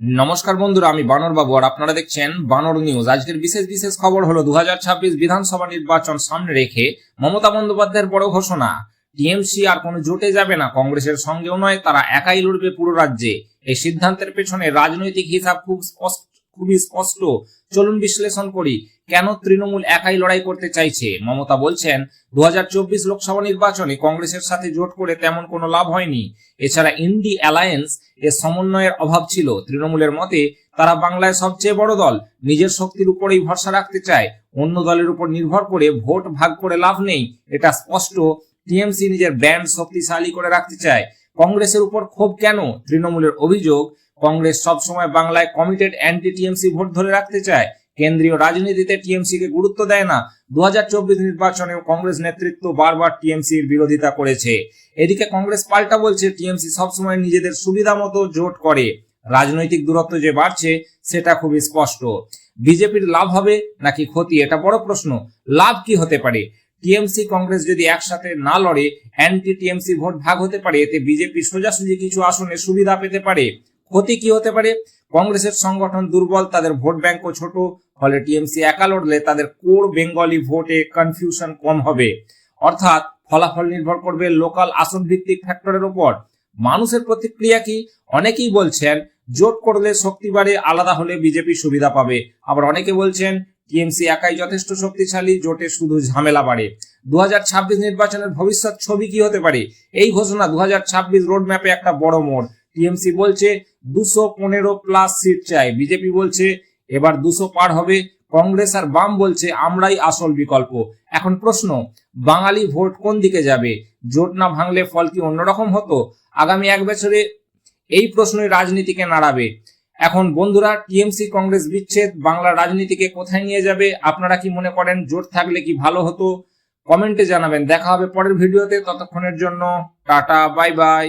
নমস্কার বন্ধুরা, আমি বানর বাবু আর আপনারা দেখছেন বানর নিউজ। আজকের বিশেষ বিশেষ খবর হলো দু হাজার ছাব্বিশ বিধানসভা নির্বাচন সামনে রেখে মমতা বন্দ্যোপাধ্যায়ের বড় ঘোষণা। টিএমসি আর কোনো জোটে যাবে না, কংগ্রেসের সঙ্গেও নয়, তারা একাই লড়বে পুরো রাজ্যে। এই সিদ্ধান্তের পেছনে রাজনৈতিক হিসাব খুব স্পষ্ট খুবই স্পষ্ট। চলুন বিশ্লেষণ করি। কেন তৃণমূল একাই লড়াই করতে চাইছে? মমতা বলছেন দু হাজার চব্বিশ লোকসভা নির্বাচনে কংগ্রেসের সাথে জোট করে তেমন কোনো লাভ হয়নি। এছাড়া ইন্ডি অ্যালায়েন্স এর সমন্বয়ের অভাব ছিল। তৃণমূলের মতে, তারা বাংলায় সবচেয়ে বড় দল। নিজের শক্তির উপরেই ভরসা রাখতে চায়। অন্য দলের উপর নির্ভর করে ভোট ভাগ করে লাভ নেই। এটা স্পষ্ট। টিএমসি নিজের ব্যান্ড শক্তিশালী করে রাখতে চায়। কংগ্রেসের উপর ক্ষোভ কেন? তৃণমূলের অভিযোগ কংগ্রেস সবসময় বাংলায় কমিটেড অ্যান্টি টিএমসি ভোট ধরে রাখতে চায়। কেন্দ্রীয় রাজনীতিতে টিএমসি কে গুরুত্ব দেয় না। দু নির্বাচনেও কংগ্রেস নেতৃত্ব বারবার টিএমসির বিরোধিতা করেছে। এদিকে কংগ্রেস পাল্টা বলছে টিএমসি সবসময় নিজেদের সুবিধা মতো জোট করে। রাজনৈতিক দূরত্ব যে বাড়ছে, সেটা খুবই স্পষ্ট। বিজেপির লাভ হবে নাকি ক্ষতি, এটা বড় প্রশ্ন। লাভ কি হতে পারে? টিএমসি কংগ্রেস যদি একসাথে না লড়ে অ্যান্টি টিএমসি ভোট ভাগ হতে পারে, এতে বিজেপি সোজাসুজি কিছু আসনে সুবিধা পেতে পারে। ক্ষতি কি হতে পারে? কংগ্রেসের সংগঠন দুর্বল, তাদের ভোট ব্যাংকও ছোট। ফলে টিএমসি একা লড়লে তাদের কোর বেঙ্গলি ভোটে কনফিউশন কম হবে। অর্থাৎ ফলাফল নির্ভর করবে লোকাল আসন ভিত্তিক ফ্যাক্টরের উপর মানুষের প্রতিক্রিয়া কি? অনেকেই বলছেন, জোট করলে শক্তি বাড়ে, আলাদা হলে বিজেপি সুবিধা পাবে। আবার অনেকে বলছেন, টিএমসি একাই যথেষ্ট শক্তিশালী, জোটে শুধু ঝামেলা বাড়ে। দু হাজার ছাব্বিশ নির্বাচনের ভবিষ্যৎ ছবি কি হতে পারে? এই ঘোষণা দু হাজার ছাব্বিশ রোড ম্যাপে একটা বড় মোড়। টিএমসি বলছে দুশো পনেরো প্লাস সিট চাই। বিজেপি বলছে এবার দুশো পার হবে। কংগ্রেস আর বাম বলছে আমরাই আসল বিকল্প। এখন প্রশ্ন, বাঙালি ভোট কোন দিকে যাবে? জোট না ভাঙলে ফল কি অন্যরকম হতো? আগামী এক বছরে এই প্রশ্নই রাজনীতিকে নাড়াবে। এখন বন্ধুরা, টিএমসি কংগ্রেস বিচ্ছেদ বাংলা রাজনীতিকে কোথায় নিয়ে যাবে? আপনারা কি মনে করেন জোট থাকলে কি ভালো হতো? কমেন্টে জানাবেন। দেখা হবে পরের ভিডিওতে। ততক্ষণের জন্য টাটা, বাই বাই।